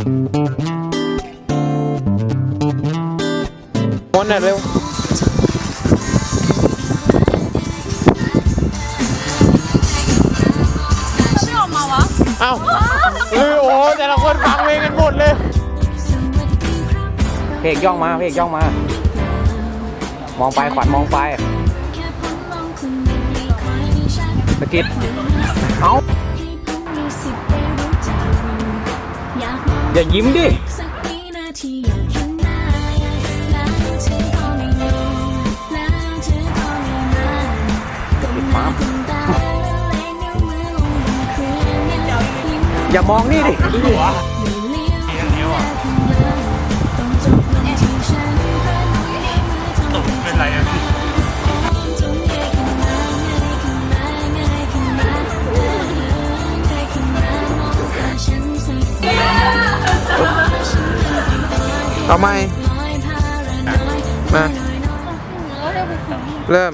มนต์น่ะเร็วไม่ออกมาวะ เอ้าเออโอ้แต่ละคนฟังเพลงกันหมดเลยเพกย่องมาเพกย่องมา มองไปขวัญมองไปสะกิดเอา อย่ายิ้มดิสักวินาทีอยากเห็นหน้าแล้วเธอก็ไม่ลงแล้วเธอก็ไม่มาก้มห เอาไหมมา เริ่ม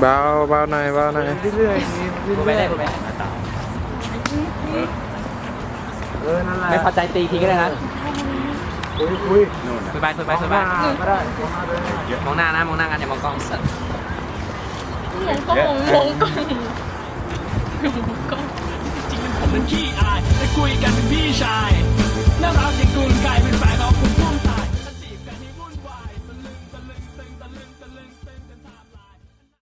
เบาเบาหน่อยเบาหน่อยไปได้ไปไม่พอใจตีทีก็ได้นะคุยไปคุยไปคุยไปมองหน้านะมองหน้ากันอย่ามองกล้องมองก็มองมองก็ผมเป็นขี้อา ยไ